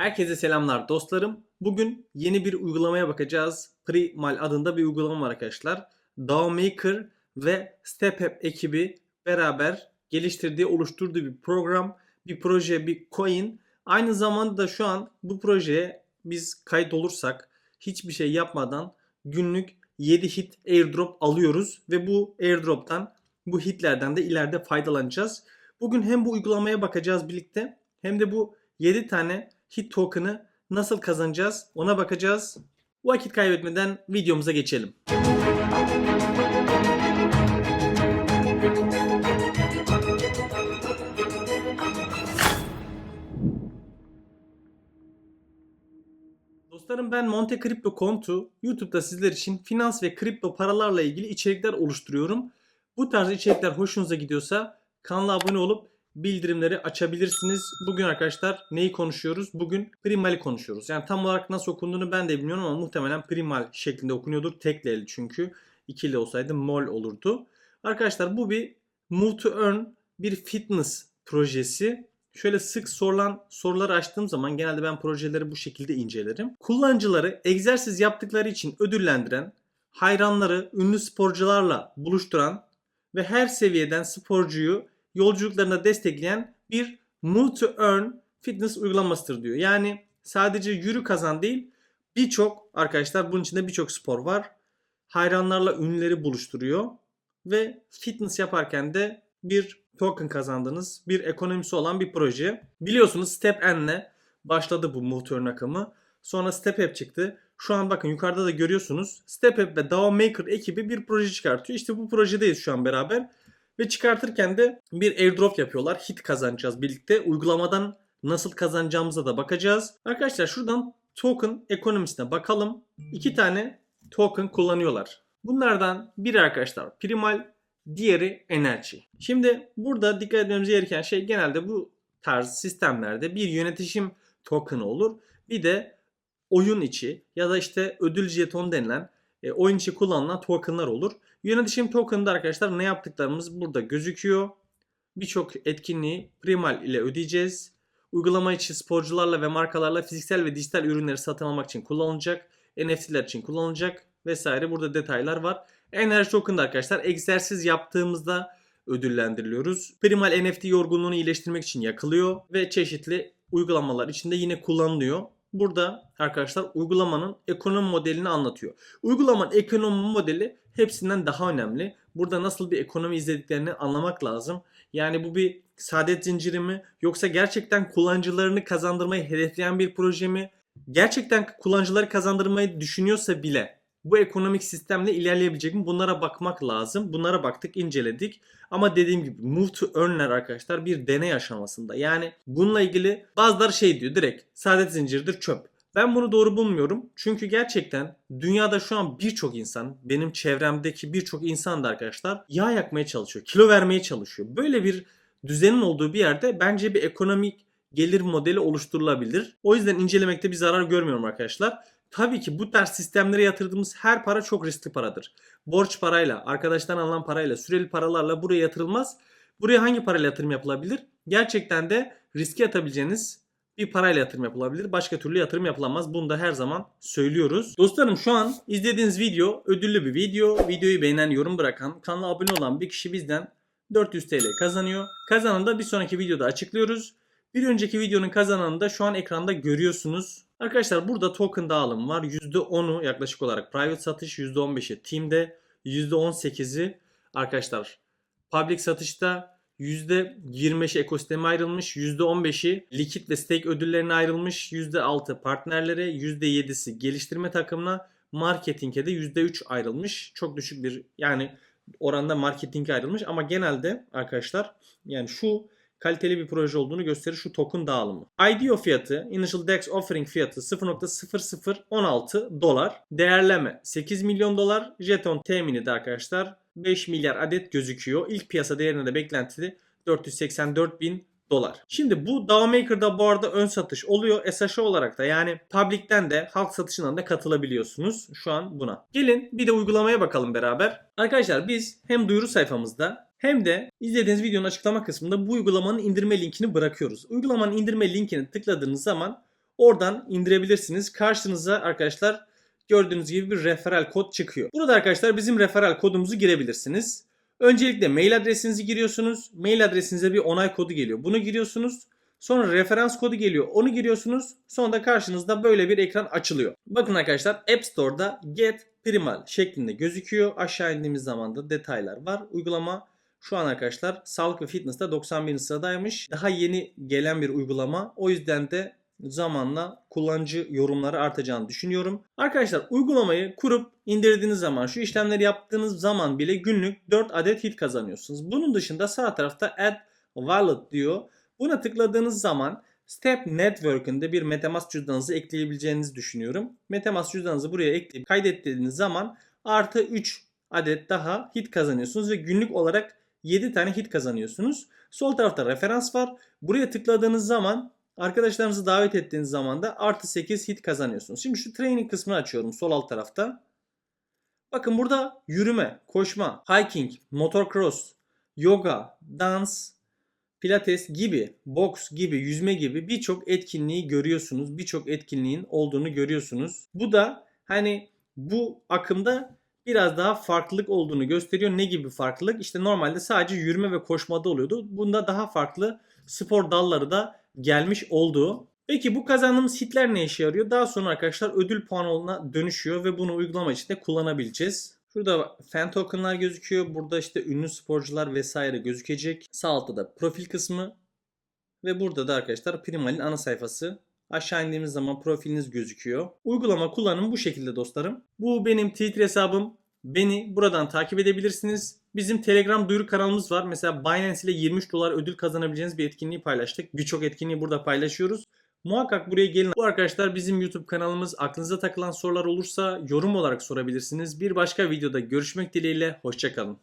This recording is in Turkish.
Herkese selamlar dostlarım. Bugün yeni bir uygulamaya bakacağız. Primal adında bir uygulama var arkadaşlar. DAO Maker ve StepApp ekibi beraber geliştirdiği, oluşturduğu bir program, bir proje, bir coin. Aynı zamanda da şu an bu projeye biz kayıt olursak hiçbir şey yapmadan günlük 7 hit airdrop alıyoruz ve bu airdrop'tan bu hitlerden de ileride faydalanacağız. Bugün hem bu uygulamaya bakacağız birlikte hem de bu 7 tane hit token'ı nasıl kazanacağız ona bakacağız. Vakit kaybetmeden videomuza geçelim. Dostlarım ben Monte Crypto Kontu YouTube'da sizler için finans ve kripto paralarla ilgili içerikler oluşturuyorum. Bu tarz içerikler hoşunuza gidiyorsa kanala abone olup bildirimleri açabilirsiniz. Bugün arkadaşlar neyi konuşuyoruz? Bugün Primal'i konuşuyoruz. Yani tam olarak nasıl okunduğunu ben de bilmiyorum ama muhtemelen Primal şeklinde okunuyordur. Tekli çünkü. ikili olsaydı mol olurdu. Arkadaşlar bu bir Move to Earn bir fitness projesi. Şöyle sık sorulan soruları açtığım zaman genelde ben projeleri bu şekilde incelerim. Kullanıcıları egzersiz yaptıkları için ödüllendiren, hayranları ünlü sporcularla buluşturan ve her seviyeden sporcuyu yolculuklarına destekleyen bir Move to Earn fitness uygulamasıdır diyor. Yani sadece yürü kazan değil birçok arkadaşlar bunun içinde birçok spor var. Hayranlarla ünlüleri buluşturuyor ve fitness yaparken de bir token kazandığınız bir ekonomisi olan bir proje. Biliyorsunuz Step N'le başladı bu Move to Earn akımı. Sonra Step App çıktı. Şu an bakın yukarıda da görüyorsunuz. Step App ve DAO Maker ekibi bir proje çıkartıyor. İşte bu projedeyiz şu an beraber. Ve çıkartırken de bir airdrop yapıyorlar. Hit kazanacağız birlikte. Uygulamadan nasıl kazanacağımıza da bakacağız. Arkadaşlar şuradan token ekonomisine bakalım. İki tane token kullanıyorlar. Bunlardan biri arkadaşlar Primal, diğeri Energy. Şimdi burada dikkat etmemiz gereken şey genelde bu tarz sistemlerde bir yönetişim token'ı olur. Bir de oyun içi ya da işte ödül jeton denilen e, oyun içi kullanılan token'lar olur. Yönetişim token'da arkadaşlar ne yaptıklarımız burada gözüküyor. Birçok etkinliği Primal ile ödeyeceğiz. Uygulama içi sporcularla ve markalarla fiziksel ve dijital ürünleri satın almak için kullanılacak. NFT'ler için kullanılacak vesaire. Burada detaylar var. Enerji token'da arkadaşlar egzersiz yaptığımızda ödüllendiriliyoruz. Primal NFT yorgunluğunu iyileştirmek için yakılıyor ve çeşitli uygulamalar içinde yine kullanılıyor. Burada arkadaşlar uygulamanın ekonomi modelini anlatıyor. Uygulamanın ekonomi modeli hepsinden daha önemli. Burada nasıl bir ekonomi izlediklerini anlamak lazım. Yani bu bir saadet zinciri mi yoksa gerçekten kullanıcılarını kazandırmayı hedefleyen bir proje mi? Gerçekten kullanıcıları kazandırmayı düşünüyorsa bile bu ekonomik sistemle ilerleyebilecek mi? Bunlara bakmak lazım. Bunlara baktık, inceledik. Ama dediğim gibi Move to Earn'ler arkadaşlar bir deney aşamasında. Yani bununla ilgili bazıları şey diyor direkt saadet zinciridir çöp. Ben bunu doğru bulmuyorum. Çünkü gerçekten dünyada şu an birçok insan, benim çevremdeki birçok insan da arkadaşlar yağ yakmaya çalışıyor, kilo vermeye çalışıyor. Böyle bir düzenin olduğu bir yerde bence bir ekonomik gelir modeli oluşturulabilir. O yüzden incelemekte bir zarar görmüyorum arkadaşlar. Tabii ki bu tarz sistemlere yatırdığımız her para çok riskli paradır. Borç parayla, arkadaştan alınan parayla, süreli paralarla buraya yatırılmaz. Buraya hangi parayla yatırım yapılabilir? Gerçekten de riske atabileceğiniz bir parayla yatırım yapılabilir. Başka türlü yatırım yapılamaz. Bunu da her zaman söylüyoruz. Dostlarım şu an izlediğiniz video ödüllü bir video. Videoyu beğenen, yorum bırakan, kanala abone olan bir kişi bizden 400 TL kazanıyor. Kazananı da bir sonraki videoda açıklıyoruz. Bir önceki videonun kazananını da şu an ekranda görüyorsunuz. Arkadaşlar burada token dağılımı var. %10'u yaklaşık olarak private satış, %15'i team'de, %18'i arkadaşlar public satışta, %25'i ekosisteme ayrılmış, %15'i likit ve stake ödüllerine ayrılmış, %6 partnerlere, %7'si geliştirme takımına, marketinge de %3 ayrılmış. Çok düşük bir yani oranda marketinge ayrılmış ama genelde arkadaşlar yani şu kaliteli bir proje olduğunu gösterir şu token dağılımı. IDO fiyatı, Initial DEX Offering fiyatı 0.0016 dolar. Değerleme 8 milyon dolar. Jeton temini de arkadaşlar 5 milyar adet gözüküyor. İlk piyasa değerine de beklentili 484 bin dolar. Şimdi bu DAO Maker'da bu arada ön satış oluyor. SHA olarak da yani public'ten de halk satışından da katılabiliyorsunuz şu an buna. Gelin bir de uygulamaya bakalım beraber. Arkadaşlar biz hem duyuru sayfamızda hem de izlediğiniz videonun açıklama kısmında bu uygulamanın indirme linkini bırakıyoruz. Uygulamanın indirme linkini tıkladığınız zaman Oradan indirebilirsiniz. Karşınıza arkadaşlar gördüğünüz gibi bir referral kod çıkıyor. Burada arkadaşlar bizim referral kodumuzu girebilirsiniz. Öncelikle mail adresinizi giriyorsunuz. Mail adresinize bir onay kodu geliyor. Bunu giriyorsunuz. Sonra referans kodu geliyor. Onu giriyorsunuz. Sonra da karşınızda böyle bir ekran açılıyor. Bakın arkadaşlar App Store'da Get Primal şeklinde gözüküyor. Aşağı indiğimiz zaman da detaylar var. Uygulama şu an arkadaşlar sağlık ve fitness'ta 91. sıradaymış. Daha yeni gelen bir uygulama. O yüzden de zamanla kullanıcı yorumları artacağını düşünüyorum. Arkadaşlar uygulamayı kurup indirdiğiniz zaman şu işlemleri yaptığınız zaman bile günlük 4 adet hit kazanıyorsunuz. Bunun dışında sağ tarafta Add Wallet diyor. Buna tıkladığınız zaman Step Network'ünde bir Metamask cüzdanınızı ekleyebileceğinizi düşünüyorum. Metamask cüzdanınızı buraya ekleyip kaydettiğiniz zaman artı 3 adet daha hit kazanıyorsunuz ve günlük olarak 7 tane hit kazanıyorsunuz. Sol tarafta referans var. Buraya tıkladığınız zaman arkadaşlarınızı davet ettiğiniz zaman da artı 8 hit kazanıyorsunuz. Şimdi şu training kısmını açıyorum sol alt tarafta. Bakın burada yürüme, koşma, hiking, motocross, yoga, dans, pilates gibi, boks gibi, yüzme gibi birçok etkinliği görüyorsunuz. Birçok etkinliğin olduğunu görüyorsunuz. Bu da hani bu akımda biraz daha farklılık olduğunu gösteriyor. Ne gibi farklılık? İşte normalde sadece yürüme ve koşmada oluyordu. Bunda daha farklı spor dalları da gelmiş olduğu. Peki bu kazandığımız hitler ne işe yarıyor? Daha sonra arkadaşlar ödül puanına dönüşüyor ve bunu uygulama içinde kullanabileceğiz. Şurada fan tokenlar gözüküyor. Burada işte ünlü sporcular vesaire gözükecek. Sağ altta da profil kısmı. Ve burada da arkadaşlar Primal'in ana sayfası. Aşağı indiğimiz zaman profiliniz gözüküyor. Uygulama kullanımı bu şekilde dostlarım. Bu benim Twitter hesabım. Beni buradan takip edebilirsiniz. Bizim Telegram duyuru kanalımız var. Mesela Binance ile 23 dolar ödül kazanabileceğiniz bir etkinliği paylaştık. Birçok etkinliği burada paylaşıyoruz. Muhakkak buraya gelin. Bu arkadaşlar bizim YouTube kanalımız. Aklınıza takılan sorular olursa yorum olarak sorabilirsiniz. Bir başka videoda görüşmek dileğiyle. Hoşçakalın.